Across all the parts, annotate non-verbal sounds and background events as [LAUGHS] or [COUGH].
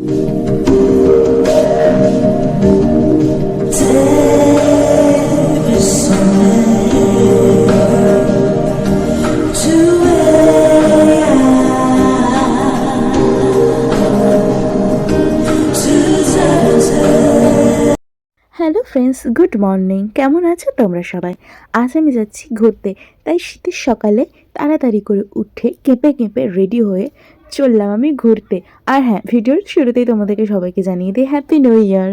Hello friends good morning কেমন আছো তোমরা সবাই? আজ আমি যাচ্ছি ঘুরতে। তাই শীতের সকালে তাড়াতাড়ি করে উঠে কেঁপে কেঁপে রেডি হয়ে চললাম আমি ঘুরতে। আর হ্যাঁ ভিডিওর শুরুতেই তোমাদেরকে সবাইকে জানিয়ে দিই হ্যাপি নিউ ইয়ার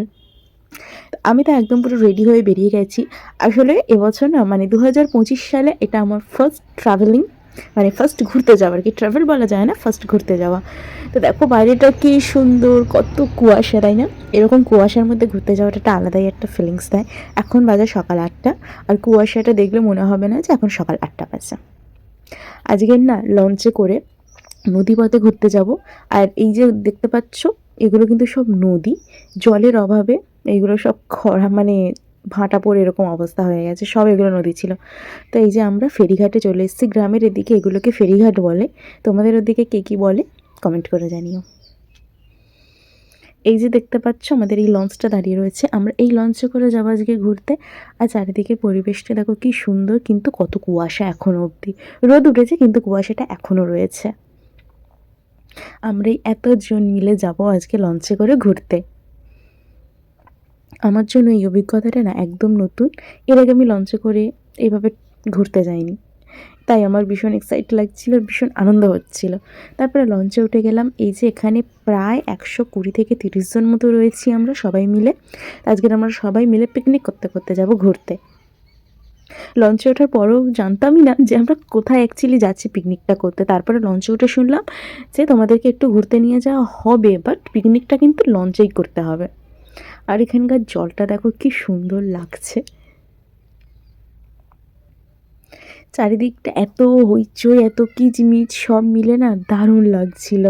আমি তো একদম পুরো রেডি হয়ে বেরিয়ে গেছি। আসলে এবছর না মানে দু হাজার পঁচিশ সালে এটা আমার ফার্স্ট ট্রাভেলিং মানে ফার্স্ট ঘুরতে যাওয়া আর কি। ট্রাভেল বলা যায় না ফার্স্ট ঘুরতে যাওয়া। তো দেখো, বাইরেটা কি সুন্দর, কত কুয়াশা, তাই না? এরকম কুয়াশার মধ্যে ঘুরতে যাওয়াটা একটা আলাদাই একটা ফিলিংস দেয়। এখন বাজে সকাল আটটা, আর কুয়াশাটা দেখলে মনে হবে না যে এখন সকাল আটটা বাজে। আজকের না লঞ্চে করে নদীপথে ঘুরতে যাব। আর এই যে দেখতে পাচ্ছ, এগুলো কিন্তু সব নদী। জলের অভাবে এইগুলো সব খরা মানে ভাঁটা পড়ে এরকম অবস্থা হয়ে গেছে। সব এগুলো নদী ছিল। তো এই যে আমরা ফেরিঘাটে চলে এসেছি। গ্রামের এদিকে এগুলোকে ফেরিঘাট বলে। তোমাদের ওদিকে কে কী বলে? কমেন্ট করে জানিও। এই যে দেখতে পাচ্ছ, আমাদের এই লঞ্চটা দাঁড়িয়ে রয়েছে। আমরা এই লঞ্চে করে যাব আজকে ঘুরতে। আর চারিদিকে পরিবেশটা দেখো কি সুন্দর, কিন্তু কত কুয়াশা এখনও অবধি। রোদ উঠেছে, কিন্তু কুয়াশাটা এখনও রয়েছে। আমরা এই এতজন মিলে যাব আজকে লঞ্চে করে ঘুরতে। আমার জন্য এই অভিজ্ঞতাটা না একদম নতুন। এর আগে আমি লঞ্চে করে এইভাবে ঘুরতে যাইনি। তাই আমার ভীষণ এক্সাইট লাগছিল, ভীষণ আনন্দ হচ্ছিল। তারপরে লঞ্চে উঠে গেলাম, এই যে এখানে প্রায় একশো কুড়ি থেকে তিরিশ জন মতো রয়েছি আমরা সবাই মিলে। আজকের আমরা সবাই মিলে পিকনিক করতে করতে যাব ঘুরতে। লঞ্চে ওঠার পরেও জানতামই না যে আমরা কোথায় অ্যাকচুয়ালি যাচ্ছি পিকনিকটা করতে তারপরে লঞ্চে উঠে শুনলাম যে তোমাদেরকে একটু ঘুরতে নিয়ে যাওয়া হবে বাট পিকনিকটা কিন্তু লঞ্চেই করতে হবে আর এখানকার জলটা দেখো কি সুন্দর লাগছে চারিদিকটা এত হইচই এত কিচমিচ সব মিলে না দারুণ লাগছিল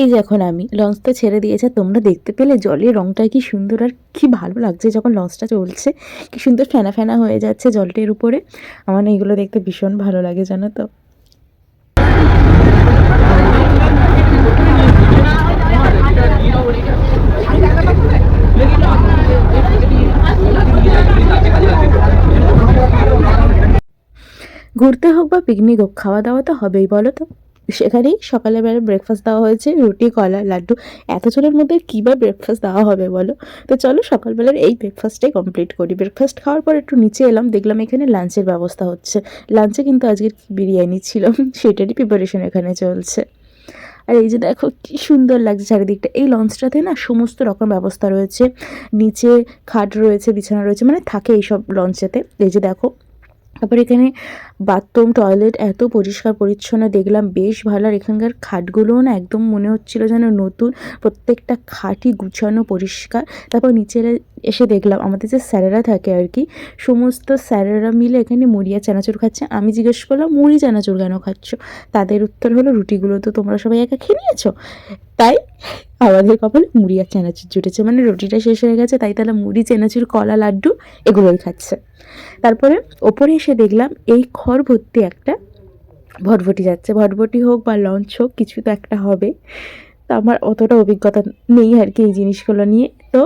এই যে এখন আমি লঞ্চটা ছেড়ে দিয়েছে, তোমরা দেখতে পেলে জলের রংটা কি সুন্দর আর কি ভালো লাগছে যখন লঞ্চটা চলছে। কি সুন্দর ফেনা ফেনা হয়ে যাচ্ছে জলটির উপরে। আমার এগুলো দেখতে ভীষণ ভালো লাগে, জানো তো। ঘুরতে হোক বা পিকনিক হোক, খাওয়া দাওয়া তো হবেই, বলো তো। সেখানেই সকালবেলা ব্রেকফাস্ট দেওয়া হয়েছে, রুটি, কলা, লাড্ডু। এত জনের মধ্যে কী বা ব্রেকফাস্ট দেওয়া হবে বলো? তো চলো সকালবেলার এই ব্রেকফাস্টটাই কমপ্লিট করি। ব্রেকফাস্ট খাওয়ার পর একটু নিচে এলাম, দেখলাম এখানে লাঞ্চের ব্যবস্থা হচ্ছে। লাঞ্চে কিন্তু আজকের বিরিয়ানি ছিল? [LAUGHS] সেটারই প্রিপারেশন এখানে চলছে। আর এই যে দেখো, কি সুন্দর লাগছে চারিদিকটা। এই লঞ্চটাতে না সমস্ত রকম ব্যবস্থা রয়েছে। নিচে খাট রয়েছে, বিছানা রয়েছে মানে থাকে এইসব লঞ্চেতে। এই যে দেখো তারপর এখানে বাথরুম টয়লেট এত পরিষ্কার পরিচ্ছন্ন দেখলাম, বেশ ভালো। আর এখানকার খাটগুলোও না একদম মনে হচ্ছিল যেন নতুন, প্রত্যেকটা খাটই গুছানো পরিষ্কার। তারপর নিচে এসে দেখলাম, আমাদের যে স্যারেরা থাকে আর কি, সমস্ত স্যারেরা মিলে এখানে মুড়িয়া চানাচুর খাচ্ছে। আমি জিজ্ঞেস করলাম, মুড়ি চানাচুর কেন খাচ্ছ? তাদের উত্তর হলো, রুটিগুলো তো তোমরা সবাই একা খেয়ে নিয়েছো? তাই আমাদের কপালে মুড়ি আর চেনাচুর জুটেছে। মানে রুটিটা শেষ হয়ে গেছে, তাই তাহলে মুড়ি, চেনাচুর, কলা, লাড্ডু এগুলোই খাচ্ছে। তারপরে ওপরে এসে দেখলাম এই খড় ভর্তি একটা ভটভটি যাচ্ছে। ভটভটি হোক বা লঞ্চ হোক, কিছু তো একটা হবে। তো আমার অতটা অভিজ্ঞতা নেই আর কি এই জিনিসগুলো নিয়ে। তো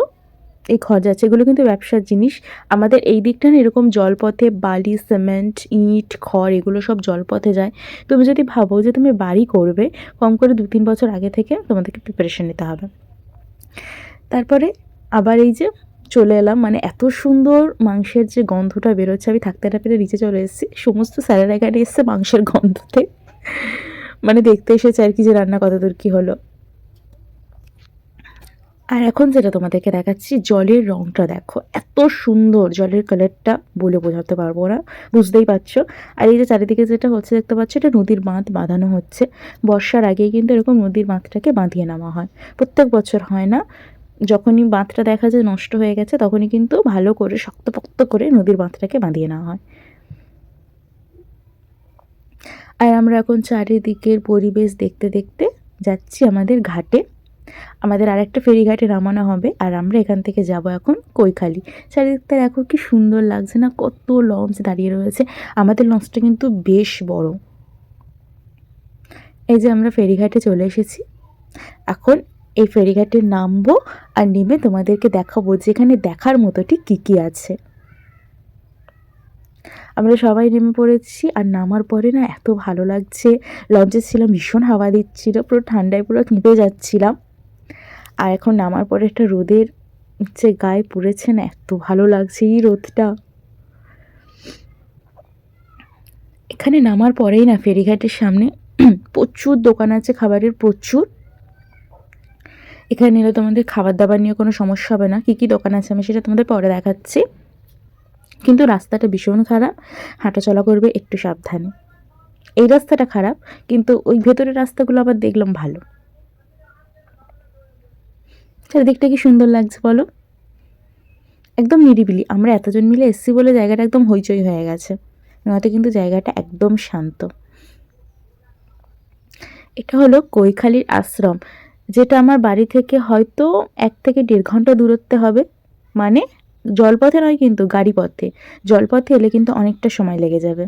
এই যাচ্ছে এগুলো কিন্তু ব্যবসার জিনিস। আমাদের এই দিকটা না এরকম জলপথে বালি, সিমেন্ট, ইট, খড় এগুলো সব জলপথে যায়। তুমি যদি ভাবো যে তুমি বাড়ি করবে, কম করে দু তিন বছর আগে থেকে তোমাদেরকে প্রিপারেশন নিতে হবে। তারপরে আবার এই যে চলে এলাম মানে এত সুন্দর মাংসের যে গন্ধটা বেরোচ্ছে, আমি থাকতে না পেরে নিচে চলে এসেছি। সমস্ত স্যারেরা এখানে এসছে মাংসের গন্ধতে। মানে দেখতে এসেছে আর কি যে রান্না কত দূর কী হলো। আর এখন যেটা তোমাদেরকে দেখাচ্ছি, জলের রংটা দেখো। এত সুন্দর জলের কালারটা বলে বোঝাতে পারব না, বুঝতেই পারছ? আর এই যে চারিদিকে যেটা হচ্ছে, দেখতে পাচ্ছ এটা নদীর বাঁধ বাঁধানো হচ্ছে। বর্ষার আগেই কিন্তু এরকম নদীর বাঁধটাকে বাঁধিয়ে নেওয়া হয়। প্রত্যেক বছর হয় না। যখনই বাঁধটা দেখা যায় নষ্ট হয়ে গেছে, তখনই কিন্তু ভালো করে, শক্তপোক্ত করে নদীর বাঁধটাকে বাঁধিয়ে নেওয়া হয়। আর আমরা এখন চারিদিকের পরিবেশ দেখতে দেখতে যাচ্ছি আমাদের ঘাটে। আমাদের আরেকটা ফেরিঘাটে নামানো হবে আর আমরা এখান থেকে যাব এখন কৈখালি। চারিদিকটা দেখো কি সুন্দর লাগছে না, কত লঞ্চ দাঁড়িয়ে রয়েছে। আমাদের লঞ্চটা কিন্তু বেশ বড়। এই যে আমরা ফেরিঘাটে চলে এসেছি। এখন এই ফেরিঘাটে নামবো আর নেমে তোমাদেরকে দেখাবো যে এখানে দেখার মতো ঠিক কী কী আছে। আমরা সবাই নেমে পড়েছি আর নামার পরে না এত ভালো লাগছে। লঞ্চে ছিলাম, ভীষণ হাওয়া দিচ্ছিল, পুরো ঠান্ডায় পুরো কেঁপে যাচ্ছিলাম। আর এখন নামার পরে একটা রোদের যে গায়ে পড়েছে না এত ভালো লাগছে এই রোদটা। এখানে নামার পরেই না ফেরিঘাটের সামনে [CLEARS THROAT] প্রচুর দোকান আছে, খাবারের প্রচুর। এখানে এলে তোমাদের খাবার দাবার নিয়ে কোনো সমস্যা হবে না। কী কী দোকান আছে আমি সেটা তোমাদের পরে দেখাচ্ছি। কিন্তু রাস্তাটা ভীষণ খারাপ, হাঁটাচলা করবে একটু সাবধানে। এই রাস্তাটা খারাপ, কিন্তু ওই ভেতরের রাস্তাগুলো আবার দেখলাম ভালো। চারিদিকটা কি সুন্দর লাগছে বলো? একদম নিরিবিলি। আমরা এতজন মিলে এসছি বলে জায়গাটা একদম হইচই হয়ে গেছে। নয়তো কিন্তু জায়গাটা একদম শান্ত। এটা হলো কৈখালির আশ্রম, যেটা আমার বাড়ি থেকে হয়তো এক থেকে দেড় ঘণ্টা দূরত্বে হবে। মানে জলপথে নয় কিন্তু গাড়ি পথে জলপথে এলে কিন্তু অনেকটা সময় লেগে যাবে।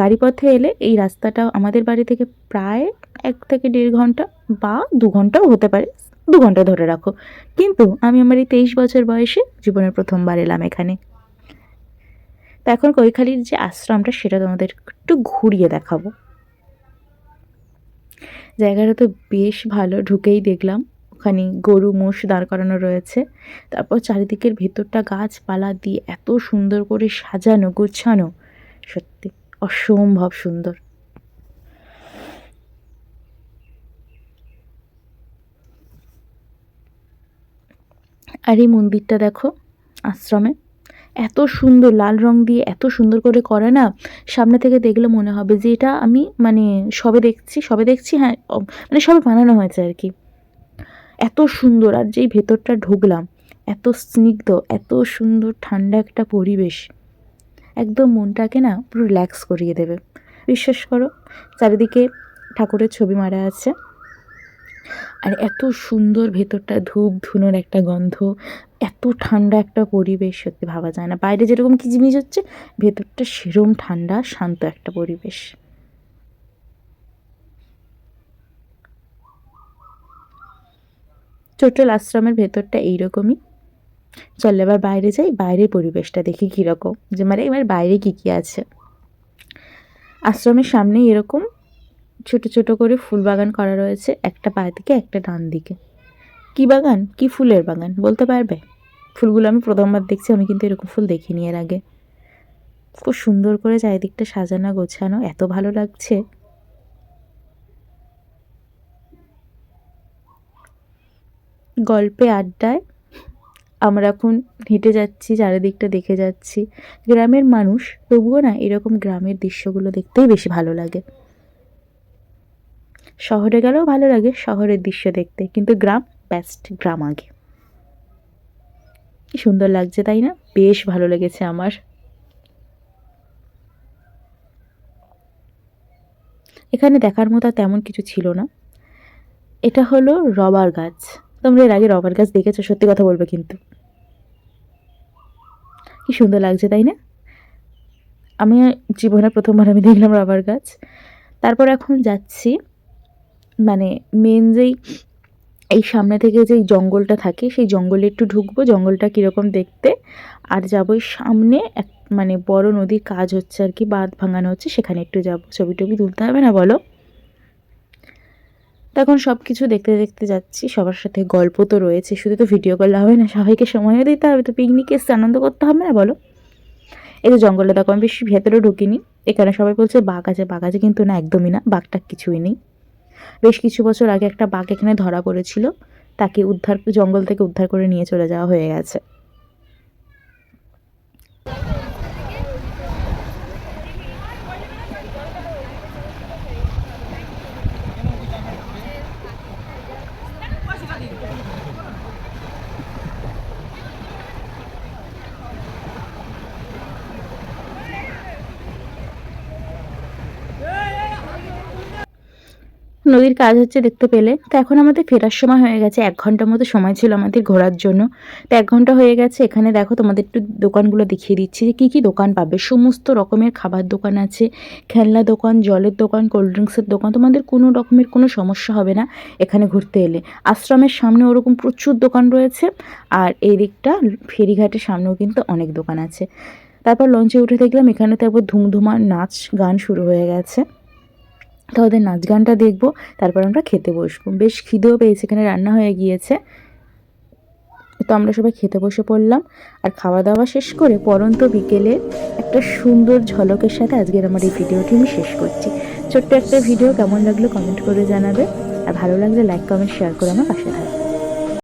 গাড়ি পথে এলে এই রাস্তাটা আমাদের বাড়ি থেকে প্রায় এক থেকে দেড় ঘণ্টা বা দু ঘন্টাও হতে পারে। দু ঘণ্টা ধরে রাখো। কিন্তু আমি আমার এই তেইশ বছর বয়সে জীবনের প্রথমবার এলাম এখানে। তো এখন কৈখালির যে আশ্রমটা, সেটা তোমাদের একটু ঘুরিয়ে দেখাবো। জায়গাটা তো বেশ ভালো, ঢুকেই দেখলাম। ওখানে গরু, মোষ দাঁড় করানো রয়েছে। তারপর চারিদিকের ভেতরটা গাছপালা দিয়ে এত সুন্দর করে সাজানো, গোছানো। সত্যি অসম্ভব সুন্দর। আর এই মন্দিরটা দেখো, আশ্রমে। এত সুন্দর, লাল রং দিয়ে এত সুন্দর করে করে না, সামনে থেকে দেখলে মনে হবে যে এটা আমি মানে সবে দেখছি সবে দেখছি হ্যাঁ মানে সবে বানানো হয়েছে আর কি। এত সুন্দর, আর যেই ভেতরটা ঢুকলাম, এত স্নিগ্ধ, এত সুন্দর ঠান্ডা একটা পরিবেশ। একদম মনটাকে না পুরো রিল্যাক্স করিয়ে দেবে। বিশ্বাস করো, চারিদিকে ঠাকুরের ছবি মারা আছে। আর এত সুন্দর ভেতরটা ধূপ ধুনোর একটা গন্ধ, এত ঠান্ডা একটা পরিবেশ, সত্যি ভাবা যায় না। বাইরে যেরকম কি জিনিস হচ্ছে, ভেতরটা সেরম ঠান্ডা, শান্ত একটা পরিবেশ। টোটাল আশ্রমের ভেতরটা এইরকমই। চল এবার বাইরে যাই, বাইরের পরিবেশটা দেখি কীরকম। যে মানে এবার বাইরে কী কী আছে। আশ্রমের সামনেই এরকম ছোট ছোট করে ফুল বাগান করা রয়েছে, একটা বাঁ দিকে, একটা ডান দিকে। কী বাগান? কি ফুলের বাগান? বলতে পারবে? ফুলগুলো আমি প্রথমবার দেখছি, আমি কিন্তু এরকম ফুল দেখিনি এর আগে। খুব সুন্দর করে চারিদিকটা সাজানো, গোছানো, এত ভালো লাগছে। গল্পে, আড্ডায় আমরা এখন হেঁটে যাচ্ছি, চারিদিকটা দেখে যাচ্ছি। গ্রামের মানুষ, তবুও না, এরকম গ্রামের দৃশ্যগুলো দেখতেই বেশি ভালো লাগে। শহরে গেলেও ভালো লাগে শহরের দৃশ্য দেখতে, কিন্তু গ্রাম বেস্ট গ্রাম আগে। কি সুন্দর লাগছে, তাই না? বেশ ভালো লেগেছে আমার। এখানে দেখার মতো তেমন কিছু ছিল না। এটা হলো রবার গাছ। তোমরা এর আগে রবার গাছ দেখেছ, সত্যি কথা বলবে কিন্তু। কি সুন্দর লাগছে, তাই না? আমি জীবনে প্রথমবার আমি দেখলাম রবার গাছ। তারপর এখন যাচ্ছি মানে মেন যেই, এই সামনে থেকে যেই জঙ্গলটা থাকে, সেই জঙ্গলে একটু ঢুকবো, জঙ্গলটা কীরকম দেখতে। আর যাব সামনে, এক মানে বড় নদীর কাজ হচ্ছে আর কি, বাঁধ ভাঙানো হচ্ছে, সেখানে একটু যাব। ছবি টবি তুলতে হবে না, বলো? তখন সব কিছু দেখতে দেখতে যাচ্ছি, সবার সাথে গল্প তো রয়েছে, শুধু তো ভিডিও করলে হবে না, সবাইকে সময়ও দিতে হবে, তো পিকনিকে এসে আনন্দ করতে হবে না, বলো? এই যে জঙ্গলে দেখো, আমি বেশি ভেতরে ঢুকিনি, এখানে সবাই বলছে বাঘ আছে বাঘ আছে কিন্তু না, একদমই না, বাঘটা কিছুই নেই। বেশ কিছু বছর আগে একটা বাঘ এখানে ধরা পড়েছিল। তাকে উদ্ধার, জঙ্গল থেকে উদ্ধার করে নিয়ে চলে যাওয়া হয়ে গেছে। নদীর কাজ হচ্ছে দেখতে পেলে। তো এখন আমাদের ফেরার সময় হয়ে গেছে, এক ঘণ্টার মতো সময় ছিল আমাদের ঘোরার জন্য। তো এক ঘণ্টা হয়ে গেছে, এখানে দেখো তোমাদের একটু দোকানগুলো দেখিয়ে দিচ্ছি যে কী কী দোকান পাবে। সমস্ত রকমের খাবার দোকান আছে, খেলনা দোকান, জলের দোকান, কোল্ড ড্রিঙ্কসের দোকান। তোমাদের কোনো রকমের কোনো সমস্যা হবে না এখানে ঘুরতে এলে। আশ্রমের সামনে ওরকম প্রচুর দোকান রয়েছে, আর এই দিকটা ফেরিঘাটের সামনেও কিন্তু অনেক দোকান আছে। তারপর লঞ্চে উঠে দেখলাম এখানে তারপর ধুমধুমার নাচ গান শুরু হয়ে গেছে। তো ওদের নাচ গানটা দেখব, তারপর আমরা খেতে বসবো। বেশ খিদেও পেয়েছে, এখানে রান্না হয়ে গিয়েছে। তো আমরা সবাই খেতে বসে পড়লাম। আর খাওয়া দাওয়া শেষ করে পরন্ত বিকেলে একটা সুন্দর ঝলকের সাথে আজকের আমার এই ভিডিওটি আমি শেষ করছি। ছোট্ট একটা ভিডিও, কেমন লাগল কমেন্ট করে জানাবে। আর ভালো লাগলে লাইক কমেন্ট শেয়ার করে আমার পাশে থাকবে।